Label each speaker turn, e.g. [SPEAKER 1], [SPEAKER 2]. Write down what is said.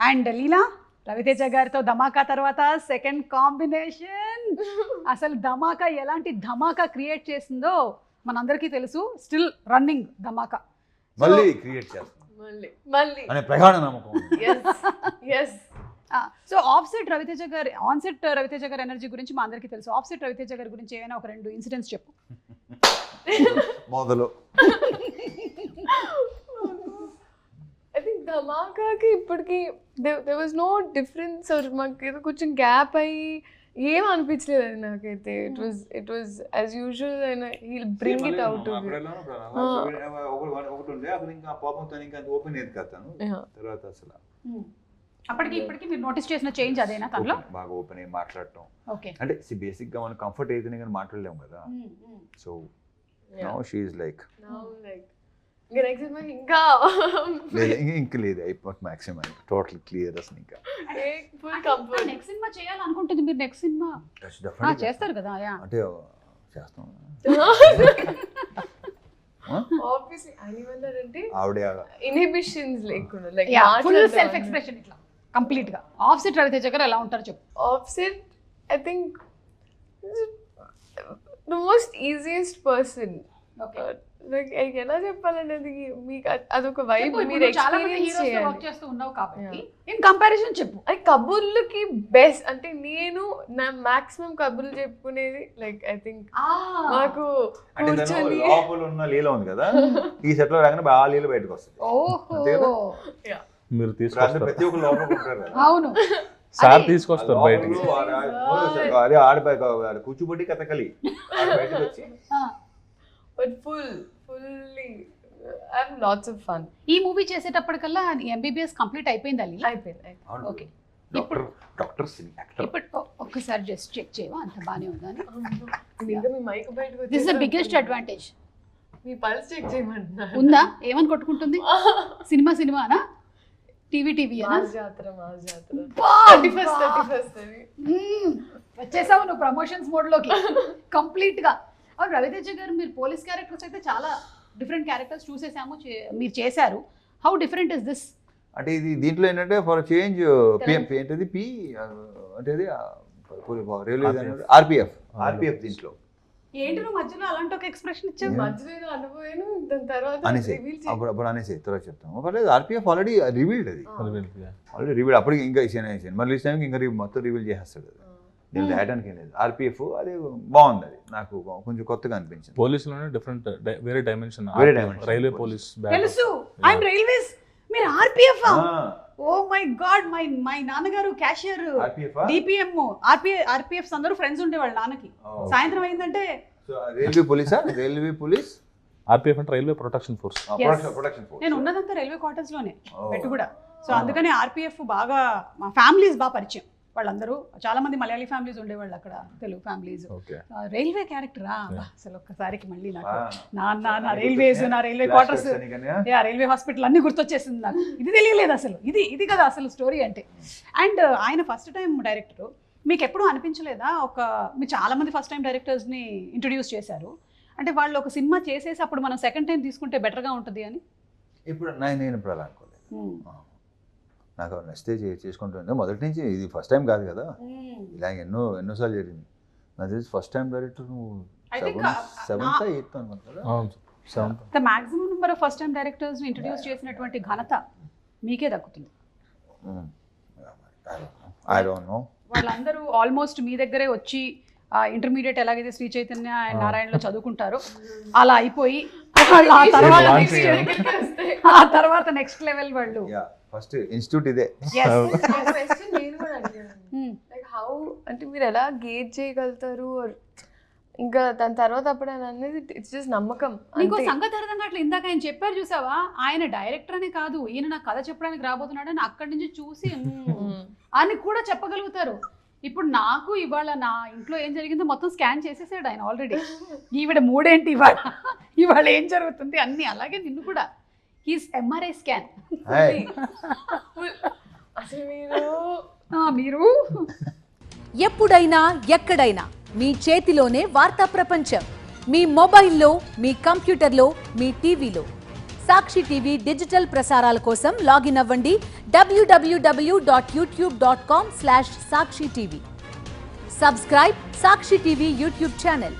[SPEAKER 1] And లీలా రవితేజ గారితో ధమాకా తర్వాత second combination. అసలు ధమాకా ఎలాంటి ధమాకా క్రియేట్ చేసిందో మనందరికీ తెలుసు. Still running Dhamaka.
[SPEAKER 2] మళ్ళీ క్రియేట్ చేస్తాం
[SPEAKER 3] మళ్ళీ మళ్ళీ.
[SPEAKER 2] అనే ప్రగాఢ నమ్మకం ఉంది.
[SPEAKER 3] Yes yes
[SPEAKER 1] so offset Ravi Teja గారి ఆన్సెట్ రవితేజ గారి ఎనర్జీ గురించి మా అందరికీ తెలుసు. ఆఫ్సెట్ రవితేజ గారి గురించి ఏమైనా ఒక రెండు ఇన్సిడెంట్స్ చెప్పు.
[SPEAKER 2] మొదలు.
[SPEAKER 3] ఐ థింక్ ధమాకాకి ఇప్పటికి దే వాజ్ నో డిఫరెన్స్ మాకు ఏదో కొంచెం గ్యాప్ అయ్యి ఏం అనిపించలేదు అది నాకైతే. It was it was as usual and he'll bring it out to
[SPEAKER 2] ఒకటి ఉండే ఇంకా పాపంతో ఇంకా ఓపెన్ ఏది కథను తర్వాత అసలు.
[SPEAKER 1] అప్పటికి ఇప్పటికి మీరు నోటీస్ చేసిన చేంజ్ అదేనా తనలో?
[SPEAKER 2] Open- బాగా ఓపెన్ అయ్యి మాట్లాడటం.
[SPEAKER 1] ఓకే
[SPEAKER 2] అంటే బేసిక్గా మనం కంఫర్ట్ అయితేనే కానీ మాట్లాడలేము కదా. So no she like
[SPEAKER 3] like ఇంకా నెక్స్ట్
[SPEAKER 2] లేదు మాక్సిమం టోటల్ క్లియర్ అసలు ఇంకా
[SPEAKER 3] ఫుల్ కంఫర్ట్
[SPEAKER 1] నెక్స్ట్ సినిమా చేయాలనుకుంటుంది మీరు నెక్స్ట్ సినిమా ఆ,
[SPEAKER 2] definitely
[SPEAKER 1] చేస్తారు కదా యా
[SPEAKER 2] అంటే చేస్తాం.
[SPEAKER 3] ఆబ్వియస్లీ అనివన్నారంటే
[SPEAKER 2] ఆవిడే
[SPEAKER 3] ఇన్హిబిషన్స్ లేకుండా లైక్
[SPEAKER 1] ఫుల్ సెల్ఫ్ ఎక్స్ప్రెషన్ ఇట్లా కంప్లీట్గా. ఆఫ్సెట్ రవితేజ గారు ఎలా ఉంటారు చెప్పు.
[SPEAKER 3] Offset I think the most easiest person like ఎలా చెప్పాలనేది మీకు అ- అదొక వైబ్ మీరు
[SPEAKER 1] ఇప్పుడు చాలా మంది
[SPEAKER 3] ఎక్స్పీరియన్స్
[SPEAKER 1] చేస్తూ ఉన్నావు కాబట్టి ఇన్ కంపారిజన్ చెప్పు.
[SPEAKER 3] అది కబుర్లకి బెస్ట్ అంటే నేను నా మాక్సిమం కబుర్లు చెప్పుకునేది లైక్ ఐ థింక్ మాకు
[SPEAKER 2] లోపల ఉన్న లీల ఉంది కదా ఈ సెట్లో రాగానే బాగా లీల బయటకు వస్తుంది?
[SPEAKER 1] ఓహో.
[SPEAKER 4] మీరు తీసుకొస్తారు.
[SPEAKER 2] ప్రతి ఒక్కరు లోపల ఉంటారు కదా.
[SPEAKER 1] అవును.
[SPEAKER 4] సార్
[SPEAKER 1] అది-
[SPEAKER 4] తీసుకొస్తారు బయటికి
[SPEAKER 2] లోపల వాడు- వాడు- అదే ఆడ కూచిపూడి కథకలి బయటకు వచ్చి.
[SPEAKER 1] ఆ.
[SPEAKER 3] But full fully I have lots of fun
[SPEAKER 1] ఈ మూవీ చేసేటప్పటికల్లా ఎంబీబీఎస్ కంప్లీట్ అయిపోయింది అల్లి?
[SPEAKER 3] అయిపోయింది.
[SPEAKER 1] Okay.
[SPEAKER 2] Doctor doctor cine actor.
[SPEAKER 1] ఇప్పుడు ఒక్కసారి జస్ట్ చెక్ చేయవా? అంత బానే ఉందని
[SPEAKER 3] ఇది ఇంకా మీ మైక్ బయటకు
[SPEAKER 1] దిస్ ద బిగ్గెస్ట్ అడ్వాంటేజ్
[SPEAKER 3] మీ పల్స్ చెక్ చేయమంటున్నారు.
[SPEAKER 1] ఉందా? ఏమని కొట్టుకుంటుంది? సినిమా సినిమానా? టీవీ టీవీ
[SPEAKER 3] జాతర.
[SPEAKER 1] వచ్చేసావు నువ్వు ప్రమోషన్స్ మోడ్లోకి కంప్లీట్ అవును రవితేజ గారు మీరు పోలీస్ క్యారెక్టర్స్ అయితే చాలా డిఫరెంట్ క్యారెక్టర్స్ చూసేసాము మీరు చేశారు. హౌ డిఫరెంట్ ఇస్ దిస్
[SPEAKER 2] అంటే ఇది దీంట్లో ఏంటంటే ఫర్ చేంజ్ పిఎం ఏంటది? పి అంటే అది రైల్వే ఆర్పిఎఫ్ ఆర్పిఎఫ్ దీంట్లో.
[SPEAKER 1] ఏంటి నువ్వు మధ్యలో అలాంటి ఒక ఎక్స్ప్రెషన్ ఇచ్చావు?
[SPEAKER 2] Yeah.
[SPEAKER 3] మధ్యలో ఏదో అనుభవాను దాని తర్వాత
[SPEAKER 2] అనేసి.
[SPEAKER 3] reveal చేయి.
[SPEAKER 2] అప్పుడు అప్పుడు అనేసి తర్వాత చెప్తాం పర్లేదు ఆర్పిఎఫ్ ఆల్రెడీ రివీల్డ్ అది. ఆల్రెడీ రివీల్ అప్పటికి ఇంకా ఇచ్చిన మళ్ళీ టైంకి ఇంకా మొత్తం రివీల్ చేసేస్తాడు అది. నేను
[SPEAKER 1] Hmm.
[SPEAKER 2] రాయడానికి ఏం లేదు. ఆర్పిఎఫ్ అది బాగుంది అది. నాకు కొంచెం కొత్తగా అనిపించింది.
[SPEAKER 4] పోలీసులోనే డిఫరెంట్ వేరే డైమెన్షన్
[SPEAKER 2] వేరే dimension.
[SPEAKER 4] Railway police.
[SPEAKER 1] తెలుసు. ఐఎమ్ రైల్వేస్ మీరు RPF. Oh my God my my నాన్నగారు cashier
[SPEAKER 2] RPF
[SPEAKER 1] DPM RPF RPF అందరూ ఫ్రెండ్స్ ఉండేవాళ్ళు నాన్నకి.
[SPEAKER 2] Oh.
[SPEAKER 1] సాయంత్రం అయిందంటే
[SPEAKER 2] రైల్వే పోలీసా రైల్వే పోలీస్
[SPEAKER 4] ఆర్పిఎఫ్ అంటే railway protection force
[SPEAKER 2] production production
[SPEAKER 1] నేను ఉన్నదంతా రైల్వే క్వార్టర్స్లోనే.
[SPEAKER 2] Oh.
[SPEAKER 1] పెట్టు కూడా. So
[SPEAKER 2] Ah.
[SPEAKER 1] అందుకని ఆర్పిఎఫ్ బాగా మా ఫ్యామిలీస్ బాగా పరిచయం. వాళ్ళందరూ చాలా మంది మలయాళీ ఫ్యామిలీస్ ఉండేవాళ్ళు అక్కడ తెలుగు ఫ్యామిలీస్.
[SPEAKER 4] ఓకే.
[SPEAKER 1] రైల్వే క్యారెక్టరా. అసలు ఒక్కసారికి మళ్ళీ నాకు. నాన్న నా రైల్వేస్ నా railway quarters. Yeah railway hospital అన్ని గుర్తొచ్చేసింది నాకు. ఇది తెలియలేదు అసలు. ఇది ఇది కదా అసలు స్టోరీ అంటే. అండ్ ఆయన ఫస్ట్ టైం డైరెక్టర్ మీకు ఎప్పుడూ అనిపించలేదా? ఒక మీరు చాలా మంది ఫస్ట్ టైం డైరెక్టర్స్ని ఇంట్రడ్యూస్ చేశారు. అంటే వాళ్ళు ఒక సినిమా చేసేసి అప్పుడు మనం సెకండ్ టైం తీసుకుంటే బెటర్గా ఉంటుంది అని?
[SPEAKER 2] ఇప్పుడు నేను ఇప్పుడు అలా అనుకోలేదు.
[SPEAKER 1] Hmm.
[SPEAKER 2] నాకు నచ్చితే చే- చేసుకుంటుంది మొదటి నుంచి ఇది ఫస్ట్ టైం కాదు కదా. ఇలా ఎన్నో ఎన్నోసార్లు జరిగింది. నాకు తెలిసి ఫస్ట్ టైం డైరెక్టర్ నువ్వు సెవెంత్ ఎయిత్ అనుకుంటా కదా?
[SPEAKER 4] Seventh
[SPEAKER 1] the maximum number of first time డైరెక్టర్స్ని introduce చేసినటువంటి ఘనత మీకే దక్కుతుంది.
[SPEAKER 2] ఐ డోంట్ నో
[SPEAKER 1] వాళ్ళందరూ ఆల్మోస్ట్ మీ దగ్గరే వచ్చి ఇంటర్మీడియట్ ఎలాగైతే శ్రీ చైతన్య అండ్. నారాయణలో చదువుకుంటారో అలా అయిపోయి వాళ్ళు ఆ తర్వాత. ఆ తర్వాత నెక్స్ట్ లెవెల్ వాళ్ళు.
[SPEAKER 2] యా ఫస్ట్ ఇన్స్టిట్యూట్ ఇదే.
[SPEAKER 3] నేను కూడా అడిగాను
[SPEAKER 1] Hmm.
[SPEAKER 3] లైక్ హౌ అంటే మీరు ఎలా గేట్ చేయగలుగుతారు? Or ఇంకా దాని తర్వాత అప్పుడు అనేది ఇట్స్ జస్ట్ నమ్మకం.
[SPEAKER 1] నీకు
[SPEAKER 3] అంతే.
[SPEAKER 1] సంగతి అర్థం కావట్లేదు. ఇందాక ఆయన చెప్పారు చూసావా? ఆయన డైరెక్టర్ అనే కాదు. ఈయన నాకు కథ చెప్పడానికి రాబోతున్నాడు అని అక్కడి నుంచి చూసి. అని కూడా చెప్పగలుగుతారు. ఇప్పుడు నాకు ఇవాళ నా ఇంట్లో ఏం జరిగిందో మొత్తం స్కాన్ చేసేసాడు ఆయన ఆల్రెడీ ఈవిడ మూడేంటి ఇవాళ? ఇవాళ ఏం జరుగుతుంది? అన్ని అలాగే నిన్ను కూడా. He's MRI scan.
[SPEAKER 3] అసలు మీరు?
[SPEAKER 1] మీరు?
[SPEAKER 5] ఎప్పుడైనా ఎక్కడైనా మీ చేతిలోనే వార్తా ప్రపంచం. మీ మొబైల్లో మీ కంప్యూటర్లో మీ టీవీలో. సాక్షి టీవీ డిజిటల్ ప్రసారాల కోసం లాగిన్ అవ్వండి. WWW dot YouTube dot com slash Sakshi TV. Subscribe Sakshi TV YouTube channel.